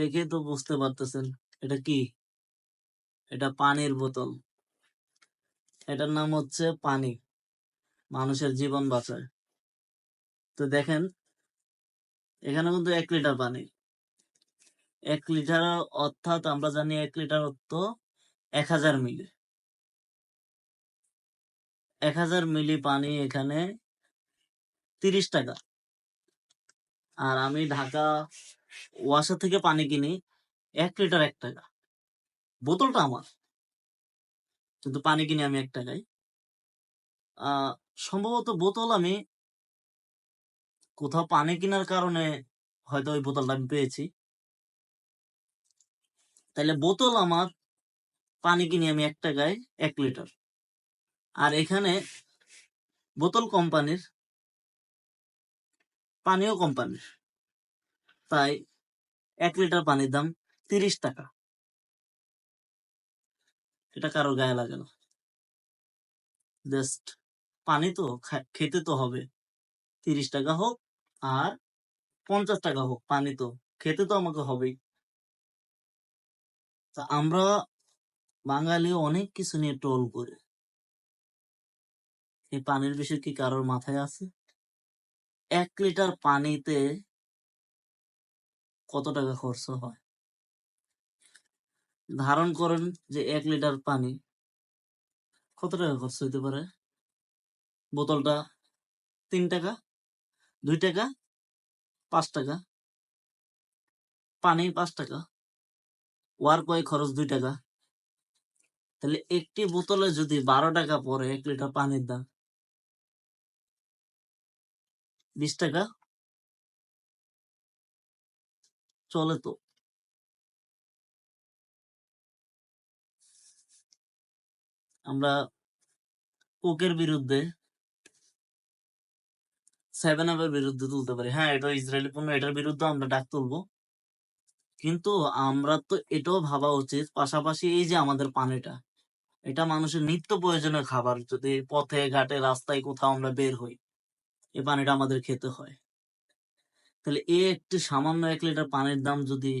দেখে তো বুঝতে পারতেছেন, এটা কি? এটা পানির বোতল। এটার নাম হচ্ছে পানি, মানুষের জীবন বাঁচায়। তো দেখেন, এখানে কিন্তু এক লিটার পানি। এক লিটার অর্থাৎ আমরা জানি এক লিটার অর্থ এক হাজার মিলি। এক হাজার মিলি পানি এখানে তিরিশ টাকা। আর আমি ঢাকা ওয়াসা থেকে পানি কিনি, এক লিটার এক টাকা। বোতলটা আমার। কিন্তু পানি কিনি আমি এক টাকায়। সম্ভবত বোতল আমি কোথাও পানি কেনার কারণে হয়তো ওই বোতলটা আমি পেয়েছি। তাহলে বোতল আমার পানি কিনি আমি এক টাকায় এক লিটার। আর এখানে বোতল কোম্পানির পানীয় কোম্পানির। তাই এক লিটার পানির দাম তিরিশ টাকা। এটা কারও গায়ে লাগে না। জাস্ট পানি তো খেতে তো হবে। তিরিশ টাকা হোক আর পঞ্চাশ টাকা হোক পানি তো, খেতে তো আমাকে হবেই। তা আমরা বাঙালি অনেক কিছু নিয়ে টোল করে। এই পানির বিষয় কি কারোর মাথায় আছে? এক লিটার পানিতে কত টাকা খরচ হয়? ধারণ করেন যে এক লিটার পানি কত টাকা খরচ হইতে পারে? বোতলটা তিন টাকা, দুই টাকা, পাঁচ টাকা, পানি পাঁচ টাকা ওয়ার কয় খরচ দুই টাকা। তাহলে একটি বোতলে যদি বারো টাকা পড়ে এক লিটার পানির দাম, বিশ টাকা চলে তো। আমরা কোকের বিরুদ্ধে সেভেন আপের বিরুদ্ধে তুলতে পারি। হ্যাঁ এটা ইসরায়েলি পণ্য, এটার বিরুদ্ধে আমরা ডাক তুলবো। কিন্তু আমরা তো এটাও ভাবা উচিত, পাশাপাশি এই যে আমাদের পানিটা, এটা মানুষের নিত্য প্রয়োজনীয় খাবার। যদি পথে, ঘাটে, রাস্তায় কোথাও আমরা বের হই, এই পানিটা আমাদের খেতে হয়। তাহলে এই একটি সামান্য এক লিটার পানির দাম যদি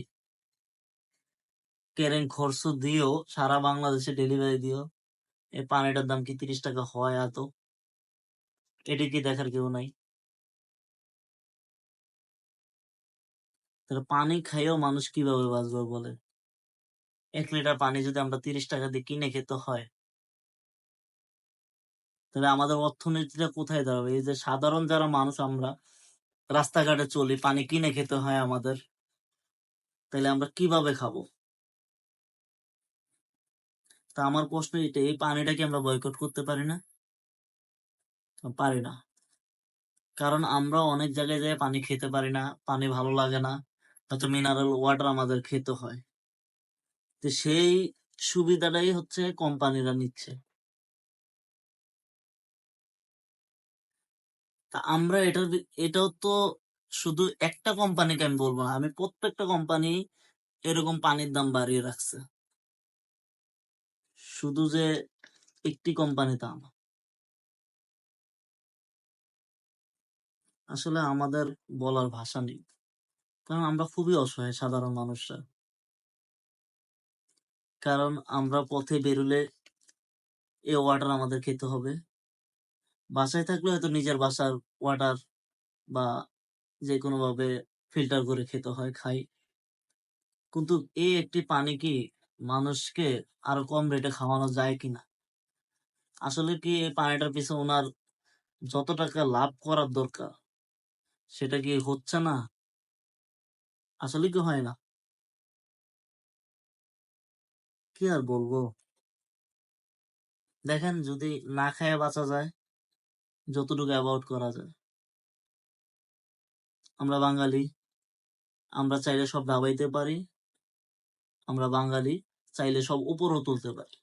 কেরেন খরচ দিও, সারা বাংলাদেশে ডেলিভারি দিও এই পানিটার দাম কি তিরিশ টাকা হয় এত? এটি কি দেখার কেউ নাই। তাহলে পানি খাইও মানুষ কীভাবে বাঁচবে বলে? এক লিটার পানি যদি আমরা তিরিশ টাকা দিয়ে কিনে খেতে হয়, তাহলে আমাদের অর্থনীতিটা কোথায় দাঁড়াবে? এই যে সাধারণ যারা মানুষ আমরা রাস্তাঘাটে চলি, পানি কিনে খেতে হয় আমাদের তাহলে আমরা কীভাবে খাব? তা আমার প্রশ্ন এটা এই পানিটা কি আমরা বয়কট করতে পারি না? পারি না। কারণ আমরা অনেক জায়গায় যায় পানি খেতে পারি না, পানি ভালো লাগে না, হয়তো মিনারেল ওয়াটার আমাদের খেতে হয়। তো সেই সুবিধাটাই হচ্ছে কোম্পানিরা নিচ্ছে। তা আমরা এটার এটাও তো শুধু একটা কোম্পানিকে আমি বলব না, আমি প্রত্যেকটা কোম্পানি এরকম পানির দাম বাড়িয়ে রাখছে। শুধু যে একটি কোম্পানি তা না। আসলে আমাদের বলার ভাষা নেই, কারণ আমরা খুবই অসহায় সাধারণ মানুষরা। কারণ আমরা পথে বেরোলে এ ওয়াটার আমাদের খেতে হবে। বাসায় থাকলে হয়তো নিজের বাসার ওয়াটার বা যে কোনো ভাবে ফিল্টার করে খেতে হয়, খাই। কিন্তু এই একটি পানি কি মানুষকে আরও কম রেটে খাওয়ানো যায় কিনা আসলে কি এই পানিটার পিছনে ওনার যত টাকা লাভ করার দরকার, সেটা কি হচ্ছে না? আসলে কি হয় না? কি আর বলব? দেখেন যদি না খায় বাঁচা যায় যতটুকু অ্যাভয়েড করা যায়। আমরা বাঙালি, আমরা চাইলে সব দাবাইতে পারি, আমরা বাঙালি চাইলে সব উপরও তুলতে পারি।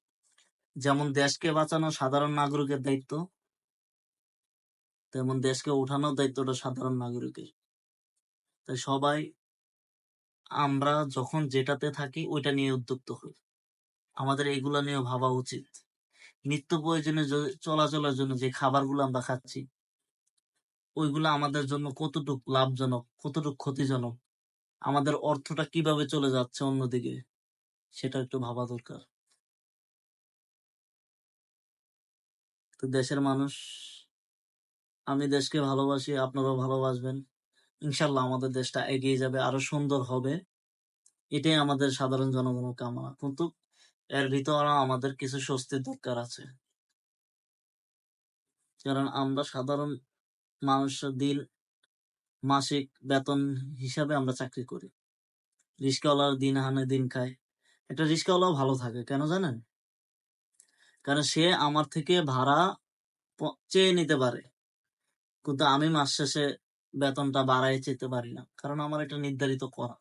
যেমন দেশকে বাঁচানো সাধারণ নাগরিকের দায়িত্ব, তেমন দেশকে উঠানোর দায়িত্বটা সাধারণ নাগরিকের। তাই সবাই, আমরা যখন যেটাতে থাকি ওইটা নিয়ে উদ্যুক্ত হই। আমাদের এগুলা নিয়ে ভাবা উচিত। নিত্য প্রয়োজনে চলাচলের জন্য যে খাবারগুলো আমরা খাচ্ছি, ওইগুলো আমাদের জন্য কতটুক লাভজনক, কতটুক ক্ষতিজনক, আমাদের অর্থটা কীভাবে চলে যাচ্ছে অন্যদিকে, সেটা একটু ভাবা দরকার। তো দেশের মানুষ, আমি দেশকে ভালোবাসি, আপনারাও ভালোবাসবেন। ইনশাল্লাহ আমাদের দেশটা এগিয়ে যাবে, আরও সুন্দর হবে। এটাই আমাদের সাধারণ জনগণের কামনা। কিন্তু এর ভিতরে আমাদের কিছু স্বস্তির দরকার আছে। কারণ আমরা সাধারণ মানুষের দিন মাসিক বেতন হিসাবে আমরা চাকরি করি। রিস্কাওয়ালার দিন হানে দিন খায়। একটা রিস্কাওয়ালাও ভালো থাকে, কেন জানেন? কারণ সে আমার থেকে ভাড়া চেয়ে নিতে পারে। কিন্তু আমি মাস শেষে বেতনটা বাড়াই চেতে পারি না। কারণ আমার এটা নির্ধারিত করা।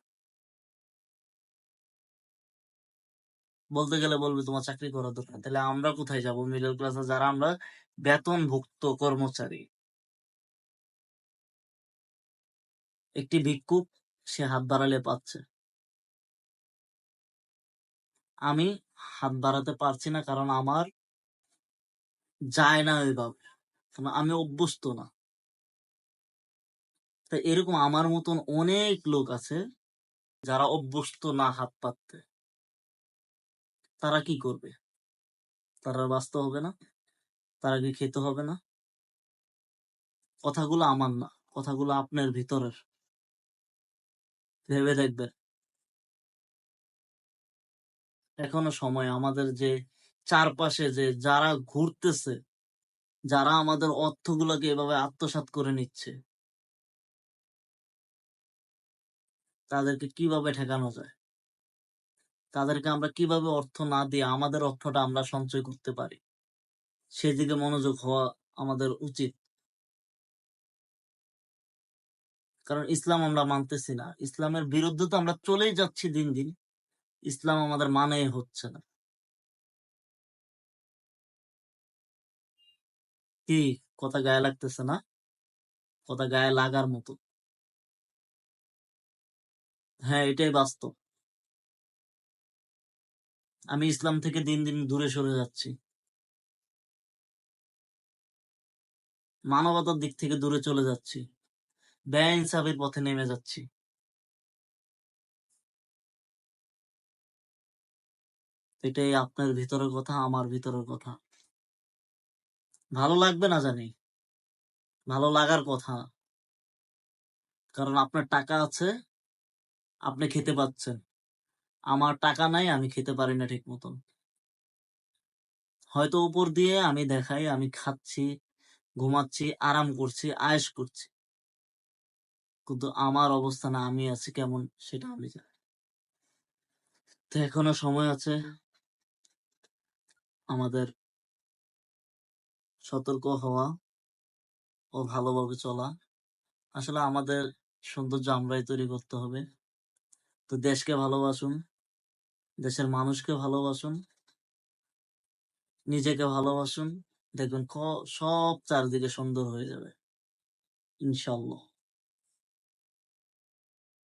বলতে গেলে বলবে তোমার চাকরি করা দরকার। তাহলে আমরা কোথায় যাব? মিডল ক্লাসে যারা আমরা বেতনভুক্ত কর্মচারী। একটি ভিক্ষুক, সে হাত বাড়ালে পাচ্ছে। আমি হাত বাড়াতে পারছি না কারণ আমার যায় না ওইভাবে। কারণ আমি অভ্যস্ত না। তা এরকম আমার মতন অনেক লোক আছে যারা অভ্যস্ত না হাত পাততে তারা কি করবে? তারা বাঁচতে হবে না? তারা কি খেতে হবে না? কথাগুলো আমার না, কথাগুলো আপনার ভিতরের। ভেবে দেখবেন। এখনও সময় আমাদের যে চারপাশে যে যারা ঘুরতেছে, যারা আমাদের অর্থগুলোকে এভাবে আত্মসাৎ করে নিচ্ছে, তাদেরকে কীভাবে ঠেকানো যায়? তাদেরকে আমরা কীভাবে অর্থ না দিয়ে আমাদের অর্থটা আমরা সঞ্চয় করতে পারি? সেদিকে মনোযোগ হওয়া আমাদের উচিত। কারণ ইসলাম আমরা মানতেছি না। ইসলামের বিরুদ্ধে তো আমরা চলেই যাচ্ছি দিন দিন। ইসলাম আমাদের মানে হচ্ছে না। কি? কথা গায়ে লাগতেছে না? কথা গায়ে লাগার মতো। হ্যাঁ এটাই বাস্তব। আমি ইসলাম থেকে দিন দিন দূরে সরে যাচ্ছি। মানবতার দিক থেকে দূরে চলে যাচ্ছি। ব্যয় পথে নেমে যাচ্ছি। এটাই আপনার ভিতরের কথা, আমার ভিতরের কথা। ভালো লাগবে না জানি। ভালো লাগার কথা। কারণ আপনার টাকা আছে, আপনি খেতে পাচ্ছেন। আমার টাকা নাই, আমি খেতে পারি না ঠিক মতন। হয়তো উপর দিয়ে আমি দেখাই, আমি খাচ্ছি, ঘুমাচ্ছি, আরাম করছি, আয়েশ করছি। কিন্তু আমার অবস্থা না, আমি আছি কেমন সেটা আমি জানি তো এখনও সময় আছে আমাদের সতর্ক হওয়া ও ভালোভাবে চলা। আসলে আমাদের সৌন্দর্য আমরাই তৈরি করতে হবে। তো দেশকে ভালোবাসুন। দেশের মানুষকে ভালোবাসুন নিজেকে ভালোবাসুন দেখবেন সব চারদিকে সুন্দর হয়ে যাবে ইনশাল্লাহ।